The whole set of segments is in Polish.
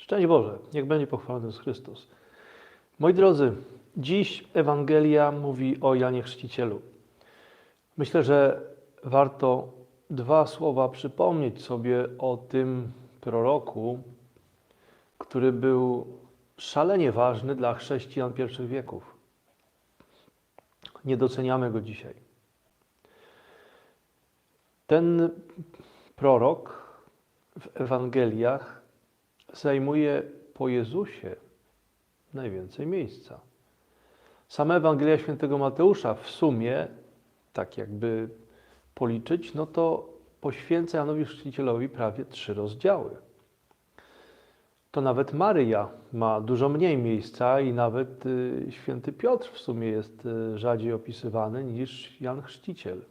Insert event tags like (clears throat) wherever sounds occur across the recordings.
Szczęść Boże, niech będzie pochwalony Jezus Chrystus. Moi drodzy, dziś Ewangelia mówi o Janie Chrzcicielu. Myślę, że warto dwa słowa przypomnieć sobie o tym proroku, który był szalenie ważny dla chrześcijan pierwszych wieków. Nie doceniamy go dzisiaj. Ten prorok w Ewangeliach zajmuje po Jezusie najwięcej miejsca. Sama Ewangelia Świętego Mateusza w sumie, tak jakby policzyć, no to poświęca Janowi Chrzcicielowi prawie trzy rozdziały. To nawet Maryja ma dużo mniej miejsca i nawet y, święty Piotr w sumie jest y, rzadziej opisywany niż Jan Chrzciciel.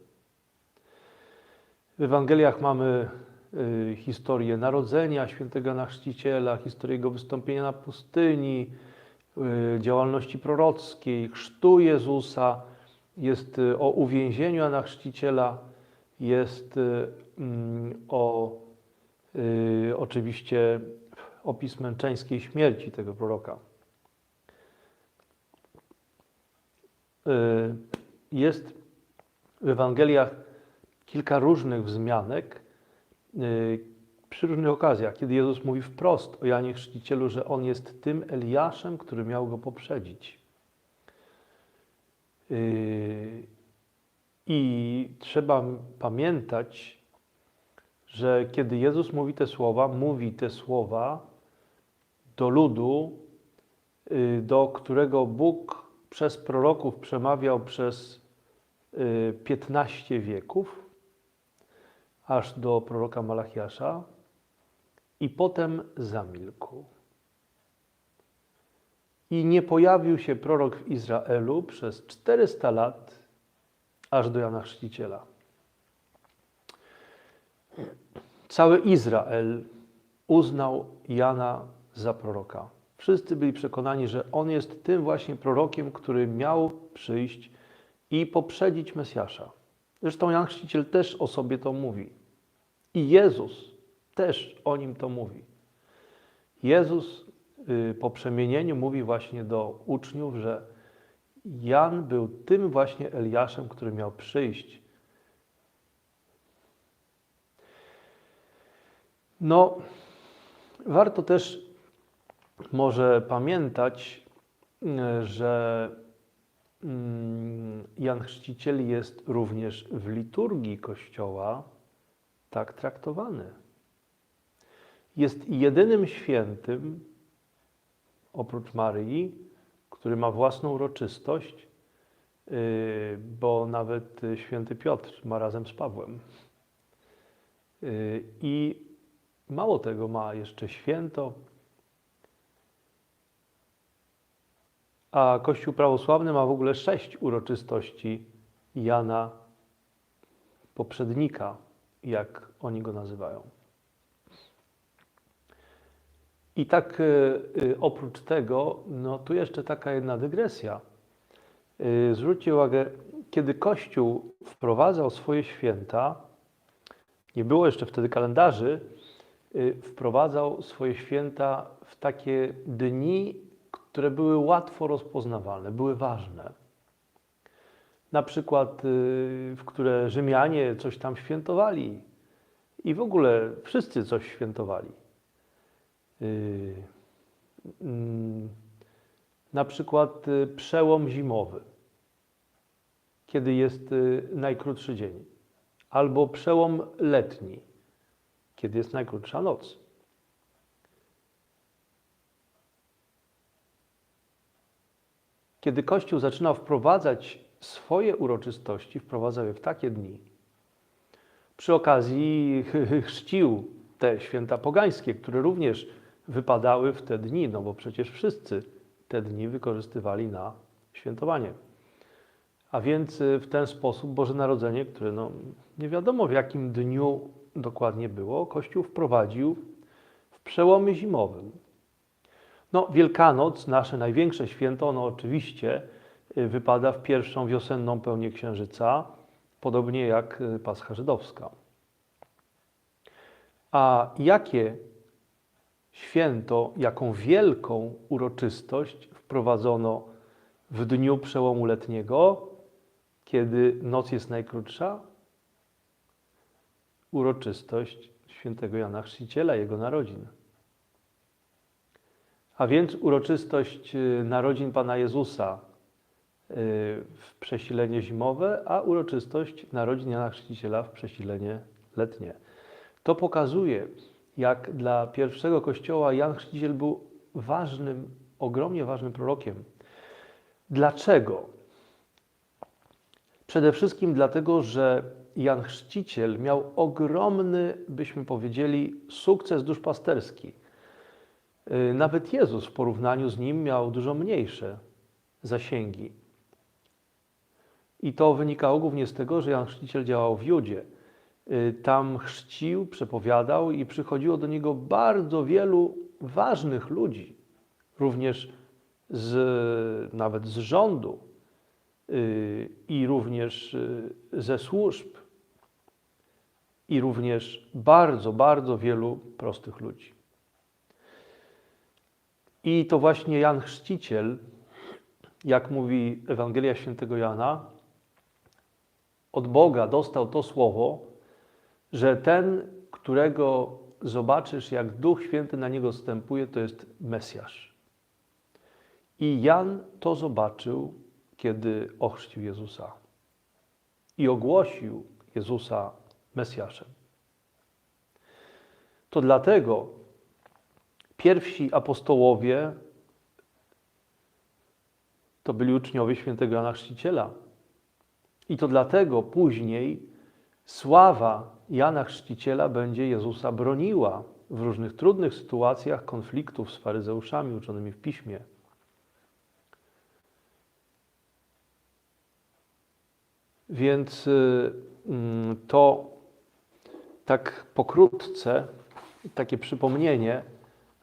W Ewangeliach mamy historię narodzenia świętego Jana Chrzciciela, historię jego wystąpienia na pustyni, y, działalności prorockiej, chrztu Jezusa, jest y, o uwięzieniu Jana jest y, mm, o y, oczywiście opis męczeńskiej śmierci tego proroka. Y, Jest w Ewangeliach kilka różnych wzmianek y, przy różnych okazjach, kiedy Jezus mówi wprost o Janie Chrzcicielu, że on jest tym Eliaszem, który miał go poprzedzić. Y, I trzeba pamiętać, że kiedy Jezus mówi te słowa, mówi te słowa do ludu, y, do którego Bóg przez proroków przemawiał przez y, 15 wieków, aż do proroka Malachiasza, i potem zamilkł. I nie pojawił się prorok w Izraelu przez 400 lat, aż do Jana Chrzciciela. Cały Izrael uznał Jana za proroka. Wszyscy byli przekonani, że on jest tym właśnie prorokiem, który miał przyjść i poprzedzić Mesjasza. Zresztą Jan Chrzciciel też o sobie to mówi. I Jezus też o nim to mówi. Jezus y, po przemienieniu mówi właśnie do uczniów, że Jan był tym właśnie Eliaszem, który miał przyjść. No, warto też może pamiętać, y, że mm, Jan Chrzciciel jest również w liturgii Kościoła tak traktowany. Jest jedynym świętym, oprócz Maryi, który ma własną uroczystość, yy, bo nawet święty Piotr ma razem z Pawłem. Yy, I mało tego, ma jeszcze święto. A Kościół prawosławny ma w ogóle sześć uroczystości Jana poprzednika, jak oni go nazywają. I tak y, y, oprócz tego, no tu jeszcze taka jedna dygresja. Y, Zwróćcie uwagę, kiedy Kościół wprowadzał swoje święta, nie było jeszcze wtedy kalendarzy, wprowadzał swoje święta w takie dni, które były łatwo rozpoznawalne, były ważne. Na przykład, y, w które Rzymianie coś tam świętowali i w ogóle wszyscy coś świętowali. Y, mm, Na przykład y, przełom zimowy, kiedy jest najkrótszy dzień, albo przełom letni, kiedy jest najkrótsza noc. Kiedy Kościół zaczynał wprowadzać swoje uroczystości, wprowadzał je w takie dni. Przy okazji (laughs) chrzcił te święta pogańskie, które również wypadały w te dni, no bo przecież wszyscy te dni wykorzystywali na świętowanie. A więc y, w ten sposób Boże Narodzenie, które no, nie wiadomo w jakim dniu dokładnie było, Kościół wprowadził w przełomie zimowym. No, Wielkanoc, nasze największe święto, ono oczywiście wypada w pierwszą wiosenną pełnię księżyca, podobnie jak y, Pascha Żydowska. A jakie święto, jaką wielką uroczystość wprowadzono w dniu przełomu letniego, kiedy noc jest najkrótsza? Uroczystość świętego Jana Chrzciciela, jego narodzin. A więc uroczystość y, narodzin Pana Jezusa y, w przesilenie zimowe, a uroczystość narodzin Jana Chrzciciela w przesilenie letnie. To pokazuje, jak dla pierwszego kościoła Jan Chrzciciel był ważnym, ogromnie ważnym prorokiem. Dlaczego? Przede wszystkim dlatego, że Jan Chrzciciel miał ogromny, byśmy powiedzieli, sukces duszpasterski. Y, Nawet Jezus w porównaniu z nim miał dużo mniejsze zasięgi. I to wynikało głównie z tego, że Jan Chrzciciel działał w Judzie. Y, Tam chrzcił, przepowiadał i przychodziło do niego bardzo wielu ważnych ludzi, również z, nawet z rządu y, i również y, ze służb i również bardzo, bardzo wielu prostych ludzi. I to właśnie Jan Chrzciciel, jak mówi Ewangelia Świętego Jana, od Boga dostał to słowo, że ten, którego zobaczysz, jak Duch Święty na niego zstępuje, to jest Mesjasz. I Jan to zobaczył, kiedy ochrzcił Jezusa i ogłosił Jezusa Mesjaszem. To dlatego pierwsi apostołowie to byli uczniowie świętego Jana Chrzciciela. I to dlatego później sława Jana Chrzciciela będzie Jezusa broniła w różnych trudnych sytuacjach konfliktów z faryzeuszami uczonymi w piśmie. Więc y, mm, to tak pokrótce takie przypomnienie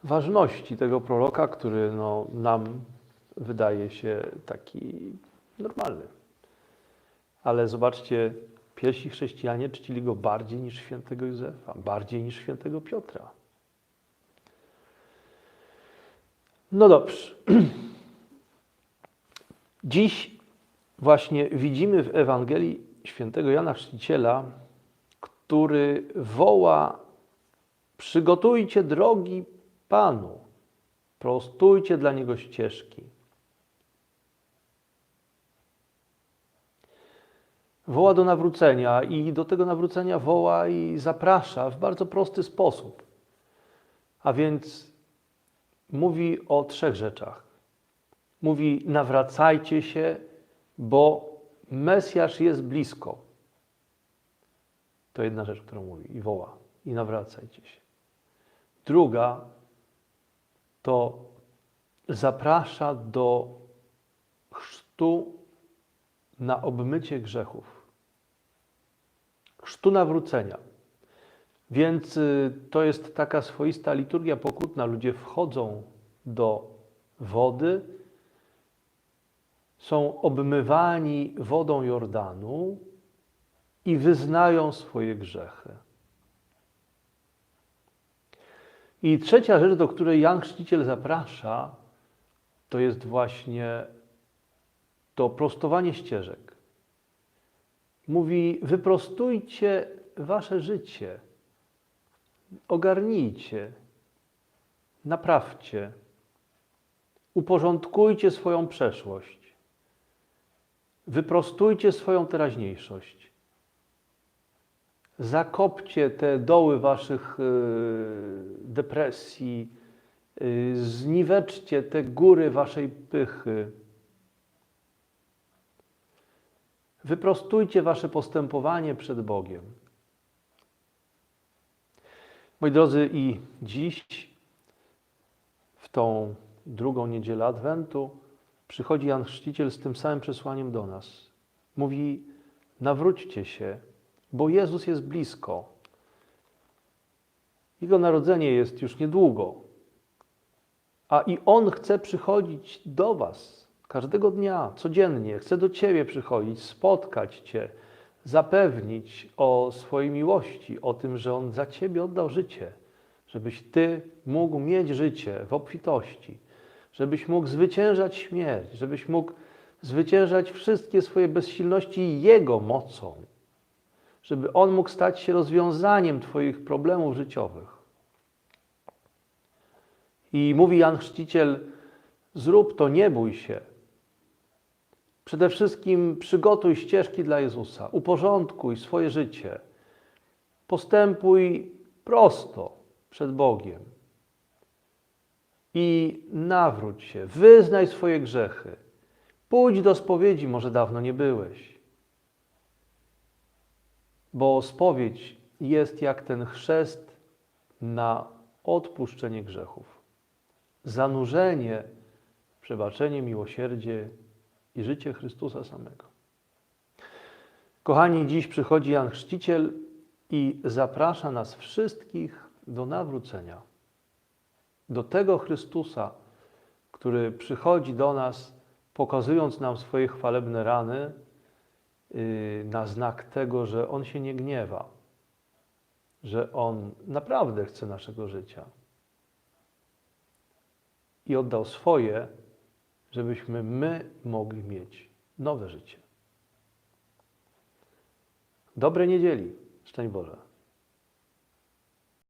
ważności tego proroka, który no, nam wydaje się taki normalny. Ale zobaczcie, pierwsi chrześcijanie czcili go bardziej niż świętego Józefa, bardziej niż świętego Piotra. No dobrze. (clears throat) Dziś właśnie widzimy w Ewangelii świętego Jana Chrzciciela, który woła: Przygotujcie drogi Panu, prostujcie dla niego ścieżki. Woła do nawrócenia i do tego nawrócenia woła i zaprasza w bardzo prosty sposób. A więc mówi o trzech rzeczach. Mówi: nawracajcie się, bo Mesjasz jest blisko. To jedna rzecz, którą mówi i woła. I nawracajcie się. Druga to zaprasza do chrztu na obmycie grzechów. Chrztu nawrócenia. Więc y, to jest taka swoista liturgia pokutna. Ludzie wchodzą do wody, są obmywani wodą Jordanu i wyznają swoje grzechy. I trzecia rzecz, do której Jan Chrzciciel zaprasza, to jest właśnie to prostowanie ścieżek. Mówi: wyprostujcie wasze życie, ogarnijcie, naprawcie, uporządkujcie swoją przeszłość, wyprostujcie swoją teraźniejszość. Zakopcie te doły waszych y, depresji, y, zniweczcie te góry waszej pychy. Wyprostujcie wasze postępowanie przed Bogiem. Moi drodzy, i dziś, w tą drugą niedzielę Adwentu, przychodzi Jan Chrzciciel z tym samym przesłaniem do nas. Mówi: nawróćcie się, bo Jezus jest blisko. Jego narodzenie jest już niedługo, a i On chce przychodzić do Was każdego dnia, codziennie. Chce do Ciebie przychodzić, spotkać Cię, zapewnić o swojej miłości, o tym, że On za Ciebie oddał życie, żebyś Ty mógł mieć życie w obfitości, żebyś mógł zwyciężać śmierć, żebyś mógł zwyciężać wszystkie swoje bezsilności Jego mocą, żeby On mógł stać się rozwiązaniem Twoich problemów życiowych. I mówi Jan Chrzciciel, zrób to, nie bój się. Przede wszystkim przygotuj ścieżki dla Jezusa, uporządkuj swoje życie, postępuj prosto przed Bogiem i nawróć się, wyznaj swoje grzechy, pójdź do spowiedzi, może dawno nie byłeś, bo spowiedź jest jak ten chrzest na odpuszczenie grzechów, zanurzenie, przebaczenie, miłosierdzie i życie Chrystusa samego. Kochani, dziś przychodzi Jan Chrzciciel i zaprasza nas wszystkich do nawrócenia. Do tego Chrystusa, który przychodzi do nas, pokazując nam swoje chwalebne rany, yy, na znak tego, że On się nie gniewa, że On naprawdę chce naszego życia. I oddał swoje, żebyśmy my mogli mieć nowe życie. Dobrej niedzieli. Szczęść Boże.